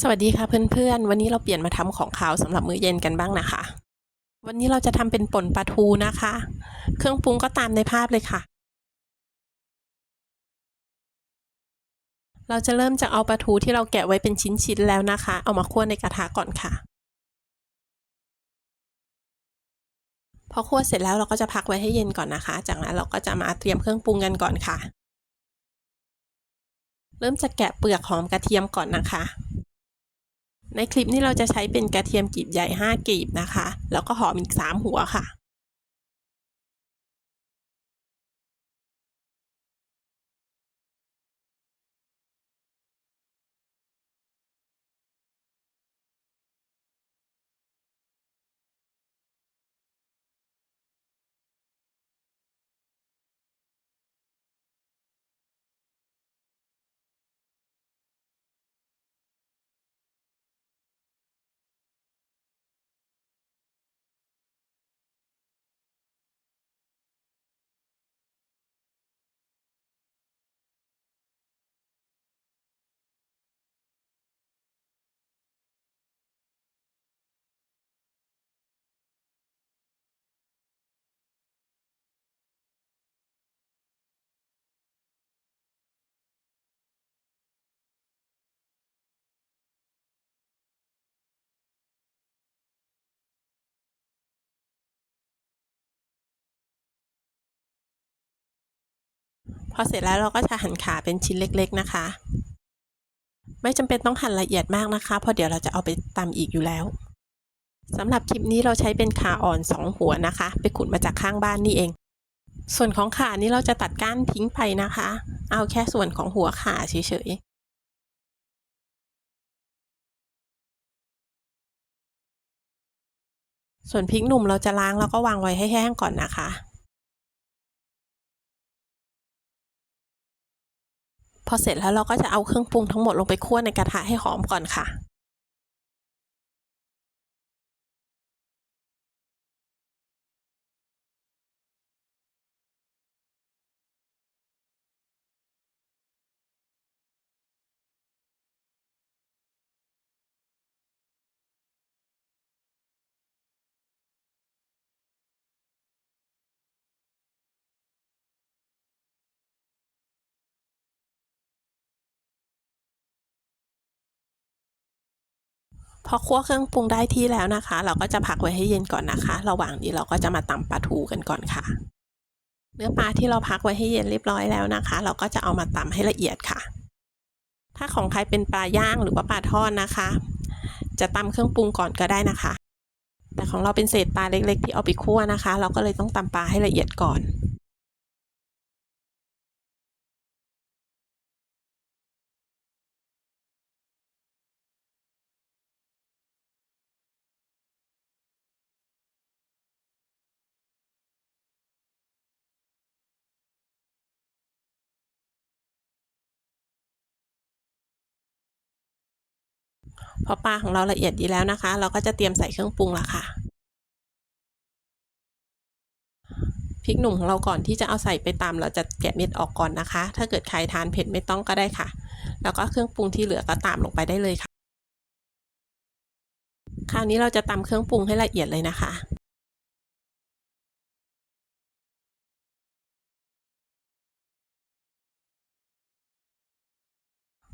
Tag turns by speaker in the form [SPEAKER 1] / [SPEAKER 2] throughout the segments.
[SPEAKER 1] สวัสดีค่ะเพื่อนๆ วันนี้เราเปลี่ยนมาทำของขาวสำหรับมื้อเย็นกันบ้างนะคะ วันนี้เราจะทำเป็นป่นปลาทูนะคะ เครื่องปรุงก็ตามในภาพเลยค่ะ เราจะเริ่มจากเอาปลาทูที่เราแกะไว้เป็นชิ้นๆแล้วนะคะ เอามาคั่วในกระทะก่อนค่ะ พอคั่วเสร็จแล้วเราก็จะพักไว้ให้เย็นก่อนนะคะ จากนั้นเราก็จะมาเตรียมเครื่องปรุงกันก่อนค่ะ เริ่มจากแกะเปลือกหอมกระเทียมก่อนนะคะ ในคลิปนี้เราจะใช้เป็นกระเทียมกลีบใหญ่ 5กลีบนะคะ แล้วก็หอมอีก 3 หัวค่ะ พอเสร็จแล้วเราก็จะหั่นขาเป็นชิ้นเล็ก ๆนะคะ ไม่จำเป็นต้องหั่นละเอียดมากนะคะเพราะเดี๋ยวเราจะเอาไปตำอีกอยู่แล้วสำหรับคลิปนี้เราใช้เป็นขาอ่อน 2 หัวนะคะ ไปขุดมาจากข้างบ้านนี่เอง ส่วนของขานี้เราจะตัดก้านทิ้งไปนะคะ เอาแค่ส่วนของหัวขาเฉยๆส่วนพริกหนุ่มเราจะล้างแล้วก็วางไว้ให้แห้งก่อนนะคะ พอเสร็จแล้วเราก็จะเอาเครื่องปรุงทั้งหมดลงไปคั่วในกระทะให้หอมก่อนค่ะ พอคั่วเครื่องปรุงได้ที่แล้วนะคะ เราก็จะพักไว้ให้เย็นก่อนนะคะ ระหว่างนี้เราก็จะมาตำปลาทูกันก่อนค่ะ เนื้อปลาที่เราพักไว้ให้เย็นเรียบร้อยแล้วนะคะ เราก็จะเอามาตำให้ละเอียดค่ะ ถ้าของใครเป็นปลาย่างหรือว่าปลาทอดนะคะ จะตำเครื่องปรุงก่อนก็ได้นะคะ แต่ของเราเป็นเศษปลาเล็ก ๆ ที่เอาไปคั่วนะคะ เราก็เลยต้องตำปลาให้ละเอียดก่อน พอปลาของเราละเอียดดีแล้วนะคะ เราก็จะเตรียมใส่เครื่องปรุงละค่ะพริกหนุ่มของเราก่อนที่จะเอาใส่ไปตำเราจะแกะเม็ดออกก่อนนะคะ ถ้าเกิดใครทานเผ็ดไม่ต้องก็ได้ค่ะ แล้วก็เครื่องปรุงที่เหลือก็ตามลงไปได้เลยค่ะ คราวนี้เราจะตำเครื่องปรุงให้ละเอียดเลยนะคะ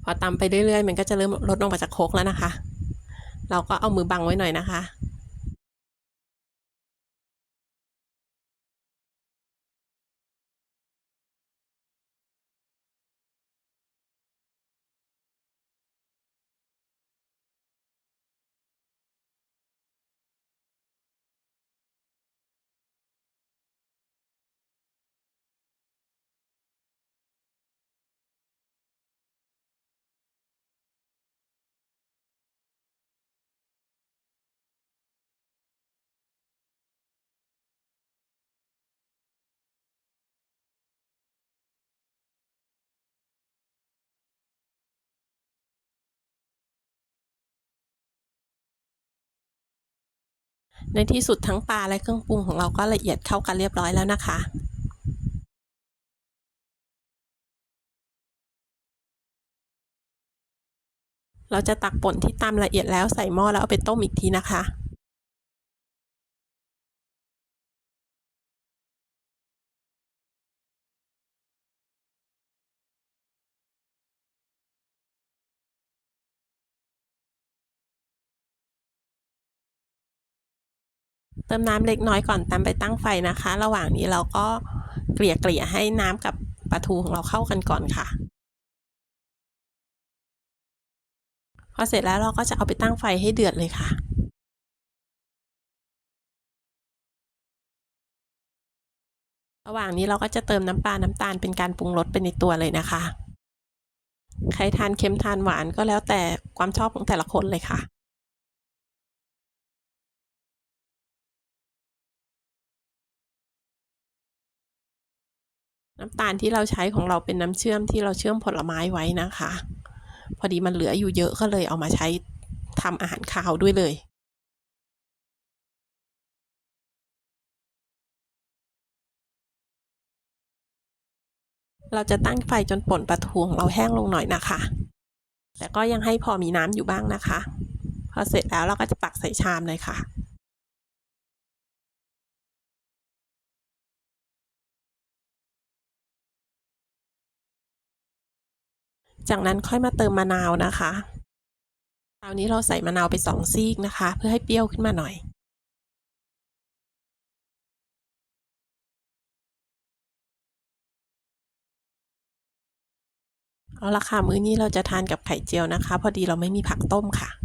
[SPEAKER 1] พอตำไปเรื่อยๆ มันก็จะเริ่มลดลงมาจากโคกแล้วนะคะ เราก็เอามือบังไว้หน่อยนะคะ ในที่สุดทั้งปลาและเครื่องปรุงของเราก็ละเอียดเข้ากันเรียบร้อยแล้วนะคะเราจะตักป่นที่ตำละเอียดแล้วใส่หม้อแล้วเอาไปต้มอีกทีนะคะ เติมน้ำเล็กน้อยก่อนตามไปตั้งไฟนะคะ ระหว่างนี้เราก็เกลี่ยเกลี่ยให้น้ำกับปลาทูของเราเข้ากันก่อนค่ะ พอเสร็จแล้วเราก็จะเอาไปตั้งไฟให้เดือดเลยค่ะระหว่างนี้เราก็จะเติมน้ำปลา น้ำตาลเป็นการปรุงรสเป็นในตัวเลยนะคะ ใครทานเค็มทานหวานก็แล้วแต่ความชอบของแต่ละคนเลยค่ะ น้ำตาลที่เราใช้ของเราเป็นน้ำเชื่อมที่เราเชื่อมผลไม้ไว้นะคะ พอดีมันเหลืออยู่เยอะก็เลยเอามาใช้ทำอาหารคาวด้วยเลยเราจะตั้งไฟจนป่นปลาทูของเราแห้งลงหน่อยนะคะ แต่ก็ยังให้พอมีน้ำอยู่บ้างนะคะ พอเสร็จแล้วเราก็จะตักใส่ชามเลยค่ะ จากนั้นค่อยมาเติมมะนาวนะคะคราวนี้เราใส่มะนาวไปสองซีกนะคะ เพื่อให้เปรี้ยวขึ้นมาหน่อย เอาละค่ะมื้อนี้เราจะทานกับไข่เจียวนะคะ พอดีเราไม่มีผักต้มค่ะ